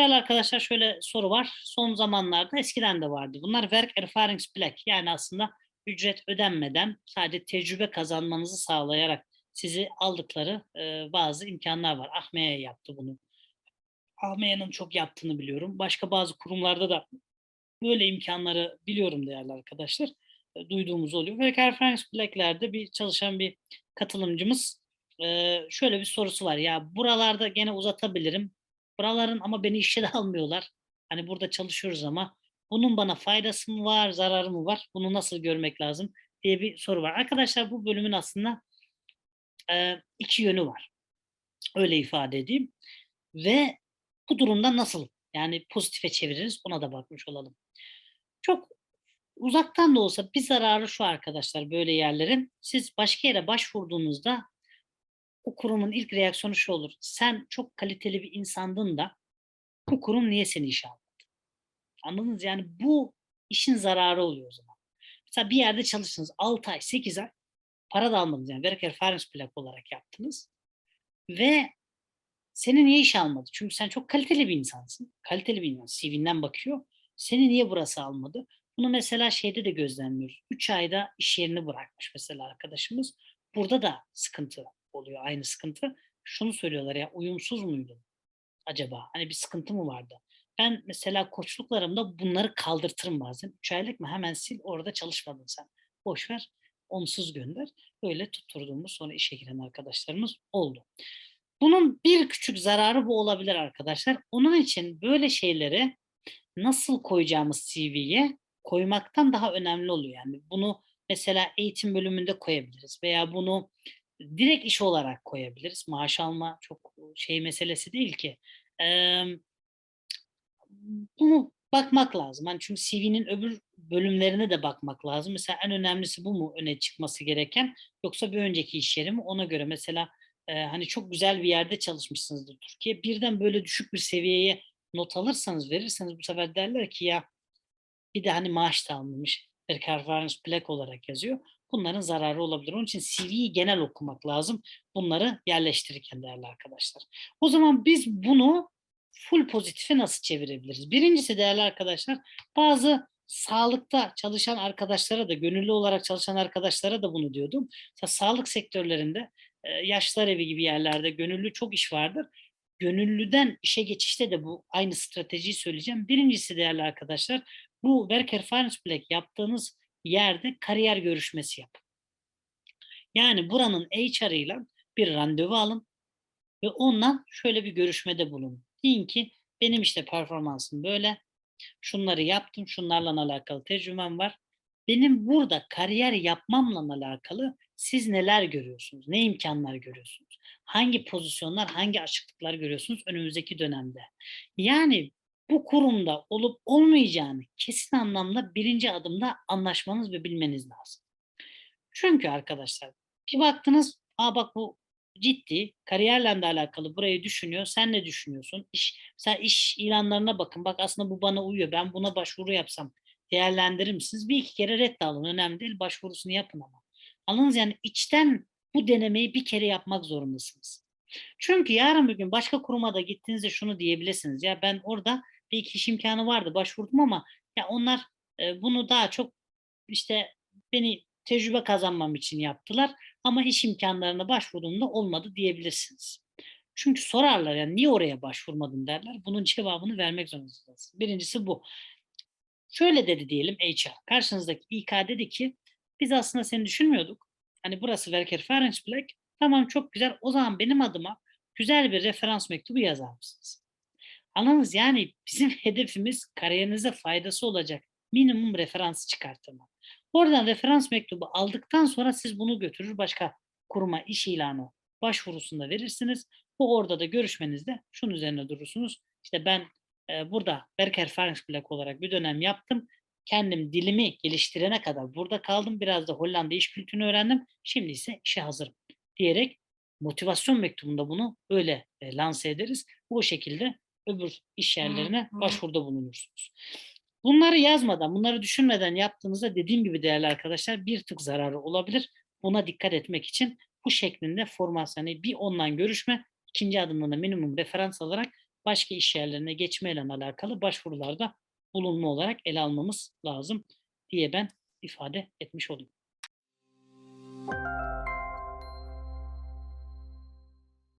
Değerli arkadaşlar şöyle soru var. Son zamanlarda eskiden de vardı. Bunlar work erfaringsplek yani aslında ücret ödenmeden sadece tecrübe kazanmanızı sağlayarak sizi aldıkları e, bazı imkanlar var. Ahme'ye yaptı bunu. Ahme'nin çok yaptığını biliyorum. Başka bazı kurumlarda da böyle imkanları biliyorum değerli arkadaşlar. E, duyduğumuz oluyor. Work erfaringsplek'lerde bir çalışan bir katılımcımız e, şöyle bir sorusu var. Ya buralarda gene uzatabilirim. Buraların ama beni işe de almıyorlar. Hani burada çalışıyoruz ama bunun bana faydası mı var, zararı mı var? Bunu nasıl görmek lazım diye bir soru var. Arkadaşlar bu bölümün aslında e, iki yönü var. Öyle ifade edeyim. Ve bu durumda nasıl yani pozitife çeviririz ona da bakmış olalım. Çok uzaktan da olsa bir zararı şu arkadaşlar böyle yerlerin. Siz başka yere başvurduğunuzda o kurumun ilk reaksiyonu şu olur. Sen çok kaliteli bir insandın da bu kurum niye seni işe almadı? Anladınız? Yani bu işin zararı oluyor o zaman. Mesela bir yerde çalıştınız 6 ay, 8 ay para da almadınız. Yani Work Erfahrungsplak olarak yaptınız. Ve seni niye işe almadı? Çünkü sen çok kaliteli bir insansın. Kaliteli bir insan. CV'nden bakıyor. Seni niye burası almadı? Bunu mesela şeyde de gözlemliyoruz. 3 ayda iş yerini bırakmış mesela arkadaşımız. Burada da sıkıntı oluyor aynı sıkıntı. Şunu söylüyorlar ya uyumsuz muydun acaba? Hani bir sıkıntı mı vardı? Ben mesela koçluklarımda bunları kaldırtırım bazen. 3 aylık mı hemen sil orada çalışmadın sen. Boş ver onsuz gönder. Böyle tutturduğumuz sonra işe giren arkadaşlarımız oldu. Bunun bir küçük zararı bu olabilir arkadaşlar. Onun için böyle şeyleri nasıl koyacağımız CV'ye koymaktan daha önemli oluyor. Yani bunu mesela eğitim bölümünde koyabiliriz veya bunu direkt iş olarak koyabiliriz. Maaş alma çok şey meselesi değil ki. Bunu bakmak lazım. Hani çünkü CV'nin öbür bölümlerine de bakmak lazım. Mesela en önemlisi bu mu öne çıkması gereken yoksa bir önceki iş yeri mi? Ona göre mesela hani çok güzel bir yerde çalışmışsınızdır Türkiye. Birden böyle düşük bir seviyeye not alırsanız verirseniz bu sefer derler ki ya bir de hani maaş da almamış. Performance plak olarak yazıyor. Bunların zararı olabilir. Onun için CV'yi genel okumak lazım. Bunları yerleştirirken değerli arkadaşlar. O zaman biz bunu full pozitife nasıl çevirebiliriz? Birincisi değerli arkadaşlar bazı sağlıkta çalışan arkadaşlara da gönüllü olarak çalışan arkadaşlara da bunu diyordum. Mesela sağlık sektörlerinde yaşlar evi gibi yerlerde gönüllü çok iş vardır. Gönüllüden işe geçişte de bu aynı stratejiyi söyleyeceğim. Birincisi değerli arkadaşlar bu Worker Finance yaptığınız yerde kariyer görüşmesi yapın. Yani buranın HR ile bir randevu alın ve ondan şöyle bir görüşmede bulun. Deyin ki benim işte performansım böyle, şunları yaptım, şunlarla alakalı tecrübem var. Benim burada kariyer yapmamla alakalı siz neler görüyorsunuz? Ne imkanlar görüyorsunuz? Hangi pozisyonlar, hangi açıklıklar görüyorsunuz önümüzdeki dönemde? Yani bu kurumda olup olmayacağını kesin anlamda birinci adımda anlaşmanız ve bilmeniz lazım. Çünkü arkadaşlar bir baktınız, aa bak bu ciddi, kariyerle de alakalı burayı düşünüyor, sen ne düşünüyorsun? İş, mesela iş ilanlarına bakın, bak aslında bu bana uyuyor, ben buna başvuru yapsam değerlendirir misiniz? Bir iki kere red alın, önemli değil, başvurusunu yapın ama. Anladınız yani içten bu denemeyi bir kere yapmak zorundasınız. Çünkü yarın bir gün başka kuruma da gittiğinizde şunu diyebilirsiniz. Ya ben orada bir iki iş imkanı vardı başvurdum ama ya onlar e, bunu daha çok işte beni tecrübe kazanmam için yaptılar ama iş imkanlarına başvurduğumda olmadı diyebilirsiniz. Çünkü sorarlar yani niye oraya başvurmadın derler. Bunun cevabını vermek zorundasınız. Birincisi bu. Şöyle dedi diyelim HR. Karşınızdaki İK dedi ki biz aslında seni düşünmüyorduk. Hani burası Werker Ferencberg. Tamam çok güzel. O zaman benim adıma güzel bir referans mektubu yazar mısınız? Anladınız yani bizim hedefimiz kariyerinize faydası olacak minimum referans çıkartmak. Oradan referans mektubu aldıktan sonra siz bunu götürür başka kuruma iş ilanı başvurusunda verirsiniz. Bu orada da görüşmenizde şunun üzerine durursunuz. İşte ben e, burada Berker Ferencberg olarak bir dönem yaptım. Kendim dilimi geliştirene kadar burada kaldım. Biraz da Hollanda iş kültürünü öğrendim. Şimdi ise işe hazırım diyerek motivasyon mektubunda bunu öyle e, lanse ederiz. Bu şekilde öbür iş yerlerine başvuruda bulunursunuz. Bunları yazmadan, bunları düşünmeden yaptığınızda dediğim gibi değerli arkadaşlar bir tık zararı olabilir. Buna dikkat etmek için bu şeklinde formasyonu bir ondan görüşme, ikinci adımında minimum referans alarak başka iş yerlerine geçmeyle alakalı başvurularda bulunma olarak ele almamız lazım diye ben ifade etmiş olayım.